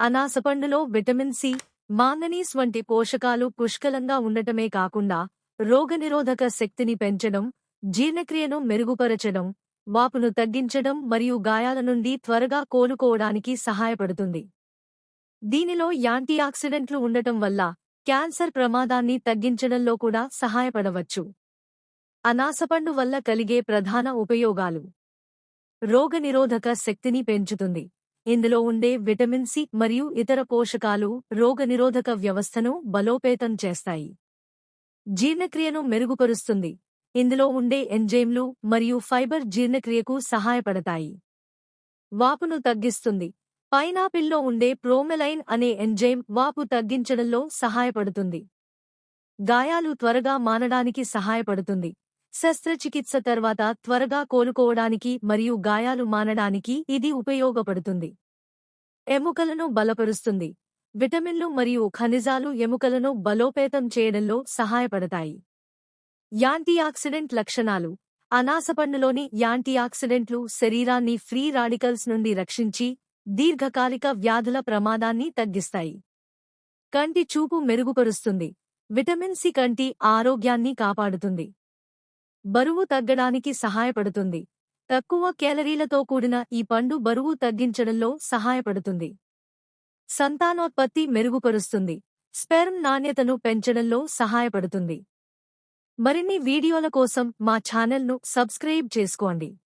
అనాసపండులో vitamin C manganese వంటి పోషకాలు పుష్కలంగా ఉండటమే కాకుండా రోగనిరోధక శక్తిని పెంచడం జీర్ణక్రియను మెరుగుపరచడం వాపును తగ్గించడం మరియు గాయాల నుండి త్వరగా కోలుకోవడానికి సహాయపడుతుంది. దీనిలో యాంటీఆక్సిడెంట్లు ఉండటం వల్ల క్యాన్సర్ ప్రమాదాన్ని తగ్గించడంలో కూడా సహాయపడవచ్చు. అనాసపండు వల్ల కలిగే ప్రధాన ఉపయోగాలు. రోగనిరోధక శక్తిని పెంచుతుంది. ఇందులో ఉండే విటమిన్ సి మరియు ఇతర పోషకాలు రోగనిరోధక వ్యవస్థను బలోపేతం చేస్తాయి. జీర్ణక్రియను మెరుగుపరుస్తుంది. ఇందులో ఉండే ఎంజైమ్లు మరియు ఫైబర్ జీర్ణక్రియకు సహాయపడతాయి. వాపును తగ్గిస్తుంది. పైనాపిల్లో ఉండే ప్రోమెలైన్ అనే ఎంజైమ్ వాపు తగ్గించడంలో సహాయపడుతుంది. గాయాలు త్వరగా మానడానికి సహాయపడుతుంది. శస్త్రచికిత్స తర్వాత త్వరగా కోలుకోవడానికి మరియు గాయాలు మానడానికి ఇది ఉపయోగపడుతుంది. ఎముకలను బలపరుస్తుంది. విటమిన్లు మరియు ఖనిజాలు ఎముకలను బలోపేతం చేయడంలో సహాయపడతాయి. యాంటీఆక్సిడెంట్ లక్షణాలు. అనాసపండులోని యాంటీఆక్సిడెంట్లు శరీరాన్ని ఫ్రీ రాడికల్స్ నుండి రక్షించి దీర్ఘకాలిక వ్యాధుల ప్రమాదాన్ని తగ్గిస్తాయి. కంటి చూపు మెరుగుపరుస్తుంది. విటమిన్ సి కంటి ఆరోగ్యాన్ని కాపాడుతుంది. బరువు తగ్గడానికి సహాయపడుతుంది. తక్కువ కేలరీలతో కూడిన ఈ పండు బరువు తగ్గించడంలో సహాయపడుతుంది. సంతానోత్పత్తి మెరుగుపరుస్తుంది. స్పెర్మ్ నాణ్యతను పెంచడంలో సహాయపడుతుంది. మరిన్ని వీడియోల కోసం మా ఛానల్ను సబ్స్క్రైబ్ చేసుకోండి.